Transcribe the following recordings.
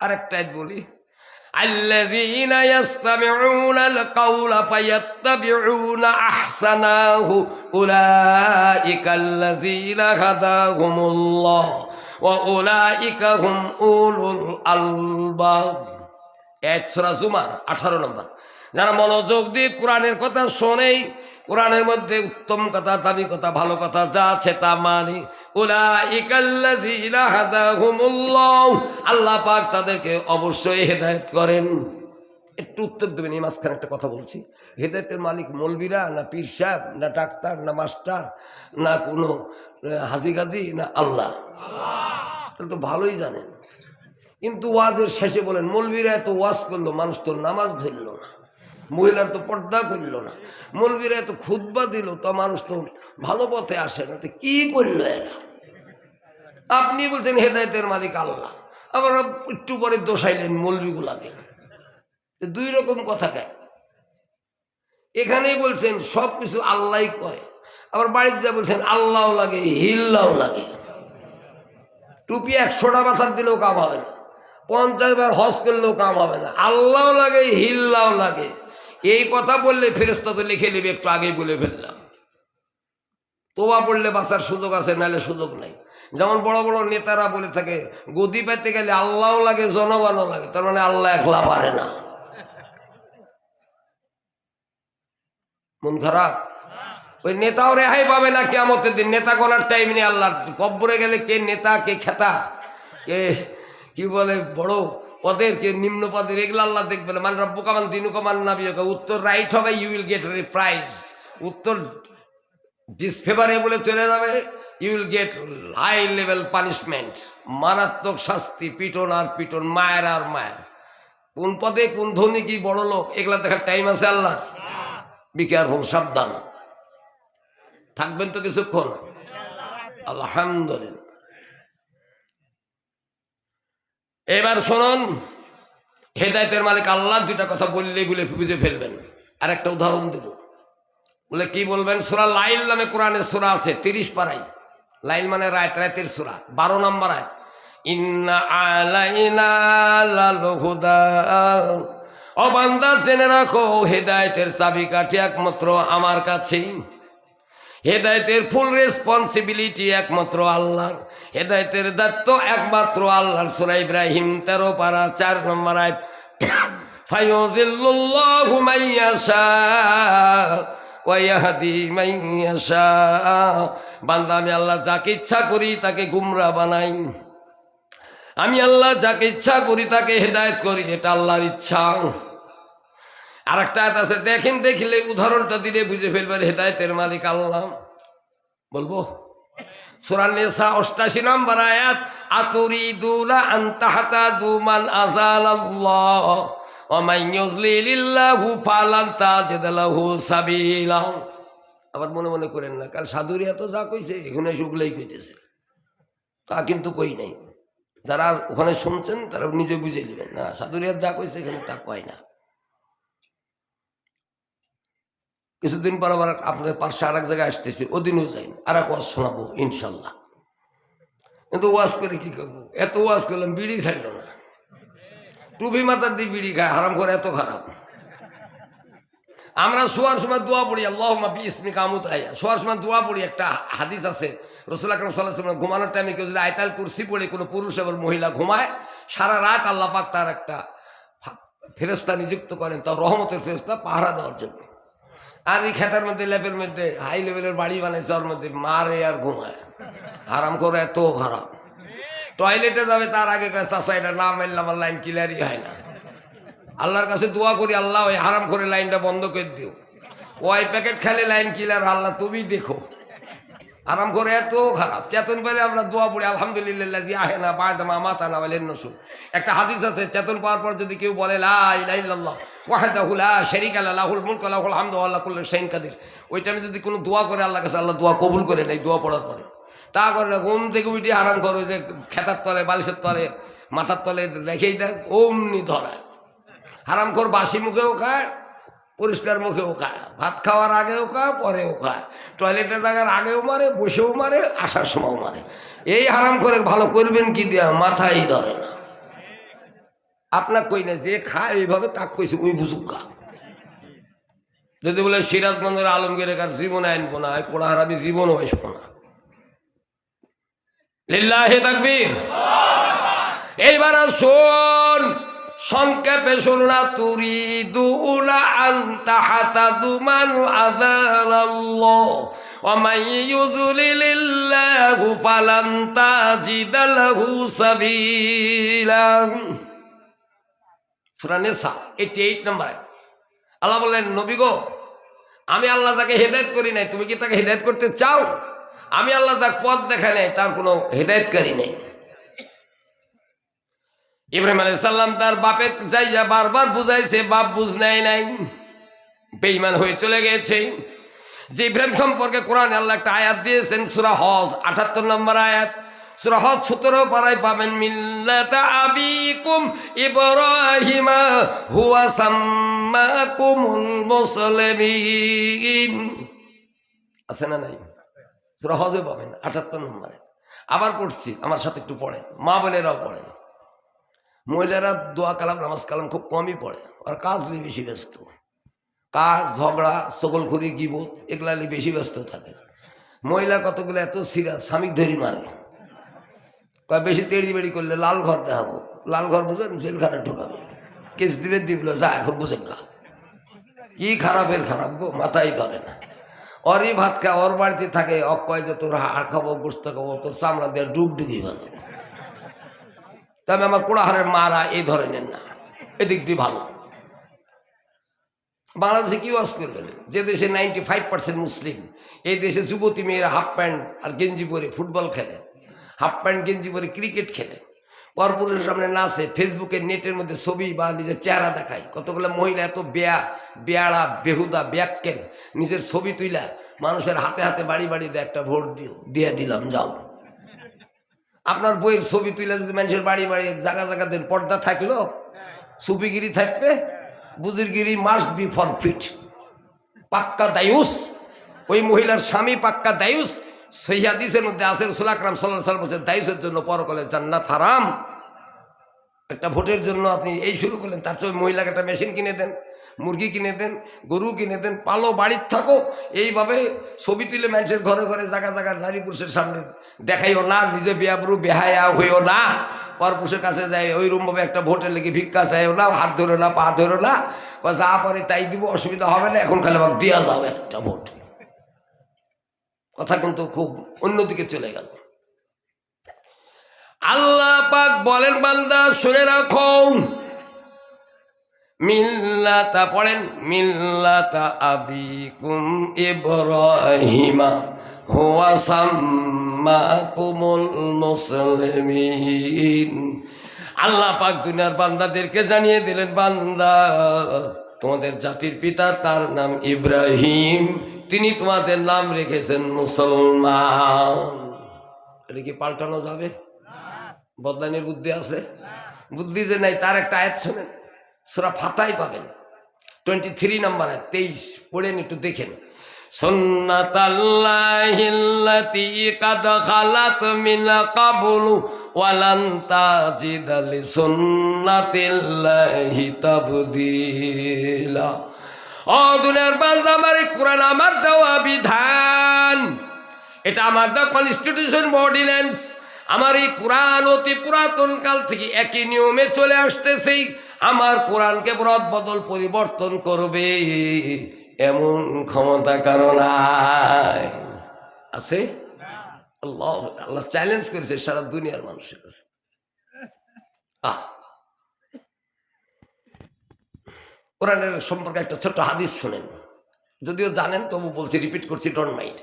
আরেকটা আয়াত বলি الذين يستمعون القول فيتبعون أحسناه أولئك الذين هداهم الله وأولئك هم أولو الألباب এক সুরা জুমার আঠারো নম্বর যারা মনোযোগ দিয়ে কোরআনের কথা শোনেই কোরআনের মধ্যে উত্তম কথা, দামি কথা, ভালো কথা যা আছে তা মানি। আল্লাহ পাক তাদেরকে অবশ্যই হেদায়েত করেন। একটু উত্তর দেবেন, এই মাঝখানে একটা কথা বলছি। হেদায়তের মালিক মলবিরা, না পীর সাহেব, না ডাক্তার, না মাস্টার, না কোনো হাজি গাজি না আল্লাহ। তো ভালোই জানেন। কিন্তু ওয়াজের শেষে বলেন, মলবিরা এত ওয়াজ করল, মানুষ তো নামাজ ধরলো না। মহিলার তো পর্দা করল না। মলবিরা এত খুদ্া দিল, তো মানুষ তো ভালো পথে আসে না। তো কি করল এরা? আপনি বলছেন, হেদায়তের মালিক আল্লাহ। আবার একটু পরে দোষাইলেন মলবিগুলাকে। দুই রকম কথা কে? এখানেই বলছেন, সব কিছু আল্লাহ কয়। আবার বাড়ির যা বলছেন, আল্লাহও লাগে, হিল্লাও লাগে। টুপি একশোটা মাথার দিলেও কাম হবে না। পঞ্চাশ বার হজ করলেও কাম হবে না। আল্লাহও লাগে, হিল্লাও লাগে। এই কথা বললে ফেরেস্তা তো লিখে নেবে, একটু আগেই বলে ফেললাম। তোবা পড়লে বাঁচার সুযোগ আছে, নাহলে সুযোগ নাই। যেমন বড় বড় নেতারা বলে থাকে, গদি পেতে গেলে আল্লাহও লাগে, জনগণও লাগে, তার মানে আল্লাহ একলা পারে না। মন খারাপ? ওই নেতাও রেহাই পাবে না কেমতের দিন। নেতা করার টাইম নেই আল্লাহ কব্বরে গেলে কে নেতা, কে খেতা, কে, কি বলে, বড় পদের কে নিম্ন পদের এগুলো আল্লাহ দেখবে না। মানে রব্বু কামান দিনু কামান নাবি উত্তর রাইট হবে ইউ উইল গেট প্রাইজ উত্তর ডিসফেভারে বলে চলে যাবে you will get high level punishment মারাত্মক শাস্তি, পিটন আর পিটন, মায়ের আর মায়ের। কোন পদে কোন ধনী কি বড় লোক, এগুলা দেখার টাইম আছে আল্লাহ বি কেয়ারফুল সাবধান। থাকবেন তো কিছুক্ষণ। আলহামদুলিল্লাহ। এবার শুনুন, হেদায়তের মালিক আল্লাহ দুটা কথা বললেই বলে বুঝে ফেলবেন। আর একটা উদাহরণ দেব। বলে কি বলবেন? সুরা লাইল নামে কোরআনের সুরা আছে, তিরিশ পাড়াই লাইল মানে রায় রাতের সুরা, বারো নম্বর আয় ইন্না জেনে রাখো, হেদায়তের চাবিকাঠি একমাত্র আমার কাছেই। হেদায়তের ফুল রেসপন্সিবিলিটি একমাত্র আল্লাহর। হেদায়তের দায়িত্ব একমাত্র আল্লাহর। সুরা ইব্রাহিম তেরো পারা চার নম্বর আয় আমি আল্লাহ যাকে ইচ্ছা করি তাকে গুমরা বানাই। আমি আল্লাহ যাকে ইচ্ছা করি তাকে হেদায়েত করি, এটা আল্লাহর ইচ্ছা। আর একটা আছে, দেখেন, দেখিলে উদাহরণটা দিলে বুঝে ফেলবেন, হেদায়তের মালিক আল্লাহ। বলব? দুমান আবার মনে মনে করেন না, কাল সাধুরিয়া তো যা কইছে, এখানে শুকলেই কইতেছে। তা কিন্তু কই নাই। যারা ওখানে শুনছেন, তারা নিজে বুঝে নেবেন না, সাধুরিয়া যা কইছে, এখানে তা কয় না। কিছুদিন পর আবার আপনাদের পার্শ্বে আর এক জায়গায় আসতেছি, ওদিনও যাই আর এক ওয়াজ শোনাবো, ইনশাল্লাহ। কিন্তু ওয়াজ করে কি করব? এত ওয়াজ করলাম, বিড়ি ছাড়লো না। টুপি মাথার দিয়ে বিড়ি খায়, হারাম করে এত খারাপ। আমরা শোয়ার সময় দোয়া পড়ি আল্লাহ মাফি ইসমি কামুত আয়া। শোয়ার সময় দোয়া পড়ি, একটা হাদিস আছে, রসুল আকরম সাল্লাহ ঘুমানোর টাইমে কেউ যদি আয়তাল কুরসি পড়ে, কোনো পুরুষ এবং মহিলা ঘুমায়, সারা রাত আল্লাহ পাক তার একটা ফেরেস্তা নিযুক্ত করেন, তার রহমতের ফেরেস্তা পাহারা দেওয়ার জন্য। আর এই খেতার মধ্যে লেভেল মধ্যে হাই লেভেলের বাড়ি বানাইছে ওর মধ্যে মারে আর ঘুমায়। হারাম করে এত খারাপ টয়লেটে যাবে তার আগে এটা না মারলে লাইন ক্লিয়ারই হয় না। আল্লাহর কাছে দোয়া করি, আল্লাহ, ওই হারাম করে লাইনটা বন্ধ করে দিও। ওই প্যাকেট খেলে লাইন ক্লিয়ার আল্লাহ, তুমি দেখো। আরাম করে এত খারাপ। চেতন পেলে আমরা দোয়া পড়ি, আলহামদুলিল্লাহ, জি আহে না বায়দামা মাথা না বলেন নসু একটা হাদিস আছে, চেতন পাওয়ার পর যদি কেউ বলে আল্লাহ লাহুল ওই টাইমে যদি কোনো দোয়া করে আল্লাহ কাছে, আল্লাহ দোয়া কবুল করে নেই দোয়া পড়ার পরে। তা করে না, ঘুম থেকে উঠে আরাম করো যে খেতার তলে, বালিশের তলে, মাথার তলে রেখেই দেয়, অমনি ধরায়। কর বাসি মুখেও খায় পরিষ্কার মুখেও খায়। ভাত খাওয়ার আগেও খায়, পরেও খায়। টয়লেটে থাকার আগেও মারে, বসেও মারে, আসার সময়ও মারে। এই হারাম করে ভালো করবেন কি দিয়া? মাথায় ধরে না। আপনার কই না, যে খায় এইভাবে তাক কইছে ওই বুঝুকা যদি বলে সিরাজগঞ্জের আলমগীরের কার জীবনে আনব না কোড়া হারাবি জীবনও আসব না। লিল্লাহে তাকবীর। এইবার শোন সংক্ষেপে শুনুনা তুরি আল্লাহ বললেন, নবী গো, আমি আল্লাহ তাকে হেদায়েত করি নাই, তুমি কি তাকে হেদায়ত করতে চাও? আমি আল্লাহ যাক পথ দেখাই নাই, তার কোনো হেদায়তকারী নেই। ইব্রাহিম আলাই সাল্লাম তার বাপের যাইয়া বারবার বুঝাইছে, বাপ বুঝ নেয় নাই। বেইমান হয়ে চলে গেছে। যে ইব্রাহিম সম্পর্কে কোরআন আল্লাহ একটা আয়াত দিয়েছেন, সুরা হজ আঠাত্তর নম্বর আয়াত। সুরা হজ সতেরো পাড়ায় পাবেন, মিল্লাতা আবিকুম ইব্রাহিমা হুয়া সাম্মাকুমুল মুসলিমিন। আছে না নাই? সুরা হজে পাবেন আঠাত্তর নম্বরে আবার পড়ছি, আমার সাথে একটু পড়েন, মা বোনেরাও পড়েন। মহিলারা দোয়া কালাম, নামাজ কালাম খুব কমই পড়ে। আর কাজ নিয়ে বেশি ব্যস্ত। কাজ, ঝগড়া সকলখুরি গিবত, এগুলা নিয়ে বেশি ব্যস্ত থাকে। মহিলা কতগুলো এত সিরিয়াস স্বামী ধরি মারে। কয়, বেশি তেড়ি বেড়ি করলে লাল ঘর দেখাবো। লাল ঘর বুঝেন জেলখানে ঢোকাবে। কেস দিবে দিবলো যা, এখন বুঝে গা। কি খারাপের খারাপ গো, মাথায় ধরে না। ওরই ভাত খা, ওর বাড়িতে থাকে অক্ষয় যে তোর হাড় খাব বুঝতে খাব তোর চামড়া দিয়ে ডুব ডুবি বানাবো তবে আমার কোড়াহারের মারা এই ধরনের না। এদিক দিয়ে ভালো। বাংলাদেশে কি ওয়াজ করবেন যে দেশে নাইনটি ফাইভ পার্সেন্ট মুসলিম, এই দেশে যুবতী মেয়েরা হাফ প্যান্ট আর গেঞ্জি পরে ফুটবল খেলে হাফ প্যান্ট গেঞ্জি পরে ক্রিকেট খেলে। পরপুরের সামনে নাচে ফেসবুকে নেটের মধ্যে ছবি বা নিজের চেহারা দেখায়। কতগুলো মহিলা এত বেয়া, বেয়াড়া, বেহুদা ব্যাককেল নিজের ছবি তুইলা, মানুষের হাতে হাতে বাড়ি বাড়ি দিয়ে একটা ভোট দিও, দিয়ে দিলাম, যাও। আপনার বইয়ের ছবি তুলে যদি মানুষের বাড়ি বাড়ি জায়গা জায়গা দেন পর্দা থাকল, সুপিগিরি থাকবে, বুজিরগিরি মাস্ট বি ফর ফিট পাক্কা দায়ুস, ওই মহিলার স্বামী পাক্কা দায়ুস, সেই মধ্যে আসেন সুলাকরাম সাল্লাহ সাল বলছেন, দায়ুসের জন্য পরকলে জান্নাত হারাম। একটা ভোটের জন্য আপনি এই শুরু করলেন, তার চেয়ে মহিলাকে একটা মেশিন কিনে দেন। মুরগি কিনে দেন, গরু কিনে দেন, পালো বাড়ির থাকো। এইভাবে ছবি তুলে মানুষের ঘরে ঘরে জায়গা জায়গা নারী পুরুষের সামনে দেখাইও না, নিজে বিয়াবরু বেহায়া হইও না। পর পুরুষের কাছে যায়, ওই রুমভাবে একটা ভোটের লেগে ভিক্ষা চাইও না, হাত ধরো না, পা ধরো না। যা পারে তাই দিব, অসুবিধা হবে না, এখন খালি আমাকে দিয়া যাও একটা ভোট। কথা কিন্তু খুব অন্যদিকে চলে গেল। আল্লাহ পাক বলেন, বান্দা, শুনে রাখো। মিল্লাতা, পড়েন, মিল্লাতা আবিকুম ইব্রাহিমা, হুয়া সাম্মাকুমুল মুসলিমিন। আল্লাহ পাক দুনিয়ার বান্দাদেরকে জানিয়ে দিলেন, বান্দা, তোমাদের জাতির পিতা তার নাম ইব্রাহিম, তিনি তোমাদের নাম রেখেছেন মুসলমান। এটা কি পাল্টানো যাবে? বদলানির বুদ্ধি আছে? বুদ্ধি যে নাই, তার একটা আয়াত শোনেন। সোরা ফাতাই পাবেন। টোয়েন্টি থ্রি নাম্বার, তেইশ পড়েন একটু দেখেন। দুনিয়ার আমার কোরআন আমার দেওয়া বিধান। এটা আমার দেওয়া কনস্টিটিউশন অর্ডিন্যান্স আমার এই কোরআন অতি পুরাতন কাল থেকে একই নিয়মে চলে আসতেছে আমার কোরআনকে রদ বদল পরিবর্তন করবে। এমন ক্ষমতা কারণ আছে? আল্লাহ আল্লাহ চ্যালেঞ্জ করেছে সারা দুনিয়ার মানুষের আহ। কোরআনের সম্পর্কে একটা ছোট্ট হাদিস শোনেন। যদিও জানেন, তবু বলছি রিপিট করছি ডোন্ট মাইন্ড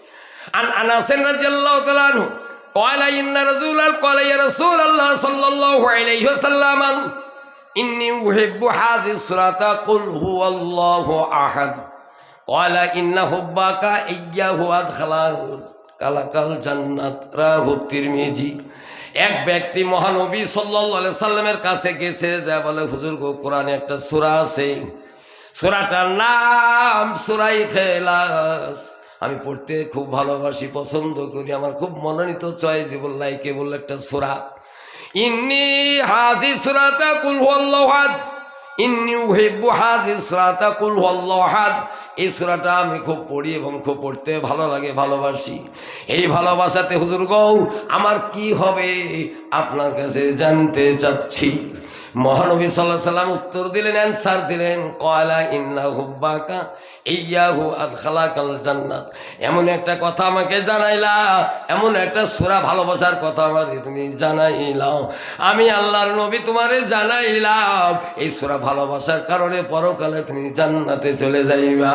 আর আনাসেন রাদিয়াল্লাহু তাআলা আনহু قال إن رسول قال يا رسول الله صلى الله عليه وسلم إني أحب هذه الصلاة قل هو الله أحد قال إن حبك إياه أدخل কালাকাল জান্নাত রাহু তিরমিজি এক ব্যক্তি মহানবী সাল্লাল্লাহু সাল্লামের কাছে গেছে যা বলে হুজুর গো কোরআনে একটা সূরা আছে সূরাটার নাম সূরাই খেলাস আমি পড়তে খুব ভালোবাসি, পছন্দ করি। আমার খুব মনোনীত চয়েস বললাই কেবল একটা সোরা। ইন্নি হাজি সুরাতা কুল হাদ ইন্নি হেব্বু হাজি সুরাতা কুল হাদ এই সুরাটা আমি খুব পড়ি এবং খুব পড়তে ভালো লাগে, ভালোবাসি। এই ভালোবাসাতে, হুজুর গৌ, আমার কি হবে? আপনার কাছে জানতে চাচ্ছি। মহানবী সাল্লাহ সাল্লাম উত্তর দিলেন অ্যান্সার দিলেন কয়লা ইন্না হুব্বাকা ইয়াহু আল খালাকাল জান্নাত। এমন একটা কথা আমাকে জানাইলা, এমন একটা সুরা ভালোবাসার কথা আমাকে তুমি জানাইলাও। আমি আল্লাহর নবী তোমারে জানাইলাম, এই সুরা ভালোবাসার কারণে পরকালে তুমি জান্নাতে চলে যাইবা।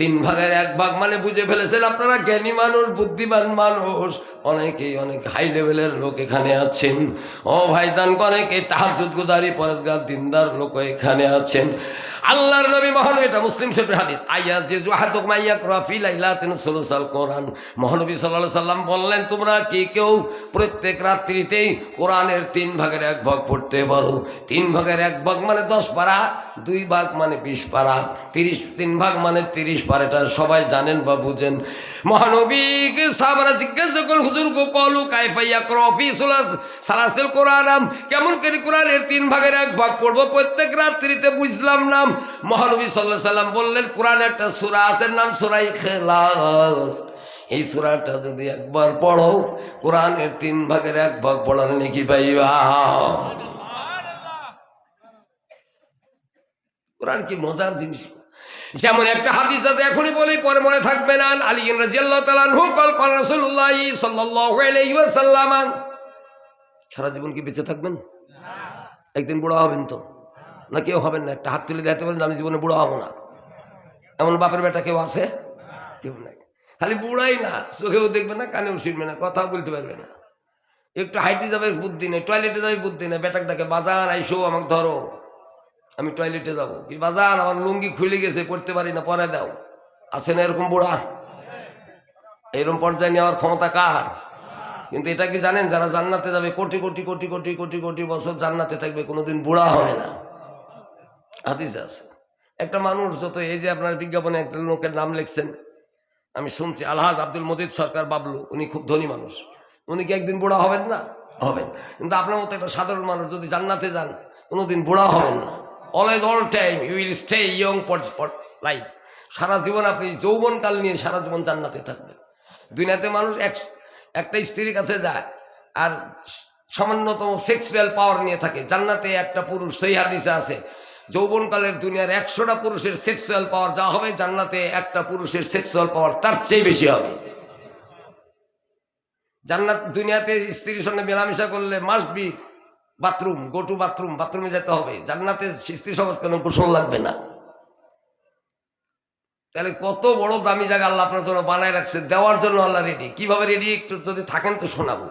তিন ভাগের এক ভাগ মানে বুঝে ফেলেছেন আপনারা জ্ঞানী মানুষ, বুদ্ধিমান মানুষ। অনেকেই অনেক হাই লেভেলের লোক এখানে আছেন। ও ভাইজান অনেকে তাহাজুদ গুদারি পরেশগার দিনদার লোক এখানে আছেন। আল্লাহর নবী মহানবী এটা মুসলিম শরীফের হাদিস। আইয়া যে জোহাদুক মাইয়া ক্রাফি লাইলাতিন সুলুসাল কোরআন। মহানবী সাল্লাল্লাহু সাল্লাম বললেন, তোমরা কি কেউ প্রত্যেক রাত্রিতেই কোরআনের তিন ভাগের এক ভাগ পড়তে পারো? তিন ভাগের এক ভাগ মানে দশ পারা, দুই ভাগ মানে বিশ পারা, তিরিশ, তিন ভাগ মানে তিরিশ পারা, এটা সবাই জানেন বা বুঝেন। মহানবীকে সাহাবারা জিজ্ঞাসা করল হুজুর গো, কলু কাইফাইয়া ক্রফি সুলাস, সালাসেল কোরআনাম কেমন করে কোরআনের তিন ভাগের এক ভাগ পড়ব? প্রত্যেক রাত্রিতে বুঝলাম নাম মহানবী সাল্লাহ সাল্লাম বললেন, কোরআন একটা সুরা আছে নাম সুরাই খেলাস এই সুরাটা যদি একবার পড়ো, কোরআনের তিন ভাগের এক ভাগ পড়ার নাকি পাইবা? কোরআন কি মজার জিনিস? যেমন একটা হাদিস আছে, এখনই বলি, পরে মনে থাকবে না আলী রাজিয়াল্লাহু তাআলা আনহু কল কল রাসূলুল্লাহ সাল্লাল্লাহু আলাইহি ওয়াসাল্লাম। সারা জীবন কি বেঁচে থাকবেন? একদিন বুড়া হবেন তো। না, কেউ হবেন না। একটা হাত তুলে দেখতে পারেন আমি জীবনে বুড়ো হব না। এমন বাপের বেটা কেউ আছে? কেউ নাই। খালি বুড়াই না, চোখেও দেখবে না, কানেও শুনবে না, কথাও বলতে পারবে না। একটু হাইটে যাবে বুদ্ধি নেই, টয়লেটে যাবে বুদ্ধি নেই। বেটাক ডাকে, বাজান, আইসো, আমাকে ধরো। আমি টয়লেটে যাব। কি, বাজান, আমার লুঙ্গি খুলে গেছে পড়তে পারি না, পরে দাও। আছে না এরকম বুড়া? এরকম পর্যায়ে নেওয়ার ক্ষমতা কার? কিন্তু এটা কি জানেন, যারা জান্নাতে যাবে, কোটি কোটি কোটি কোটি কোটি কোটি বছর জান্নাতে থাকবে, কোনোদিন বুড়া হবে না। হাদিস আছে। একটা মানুষ যত এই যে আপনার বিজ্ঞাপনে একটা লোকের নাম লিখছেন, আমি শুনছি, আলহাজ আব্দুল মজিদ সরকার বাবলু, উনি খুব ধনী মানুষ। উনি কি একদিন বুড়া হবেন না? হবেন। কিন্তু আপনার মতো একটা সাধারণ মানুষ যদি জান্নাতে যান, কোনোদিন বুড়া হবেন না। Always all time you will stay young life সারা জীবন আপনি যৌবনকাল নিয়ে সারা জীবন জান্নাতে থাকবেন। দুনিয়াতে মানুষ এক, একটা স্ত্রীর কাছে যায়, আর সামান্যতম সেক্সুয়াল পাওয়ার নিয়ে থাকে। জান্নাতে একটা পুরুষ, সেই হাদিসে আছে যৌবনকালের দুনিয়ার একশোটা পুরুষের সেক্সুয়াল পাওয়ার যা হবে জান্নাতে একটা পুরুষের সেক্সুয়াল পাওয়ার তার চেয়ে বেশি হবে। জান্নাত দুনিয়াতে স্ত্রীর সঙ্গে মেলামেশা করলে must be bathroom go to bathroom বাথরুমে যেতে হবে। জান্নাতে স্ত্রী সমাজ কেন গোসল লাগবে না। তাহলে কত বড় দামি জায়গা আল্লাহ আপনার জন্য বানায় রাখছে, দেওয়ার জন্য আল্লাহ রেডি কীভাবে রেডি একটু যদি থাকেন তো শোনাবো।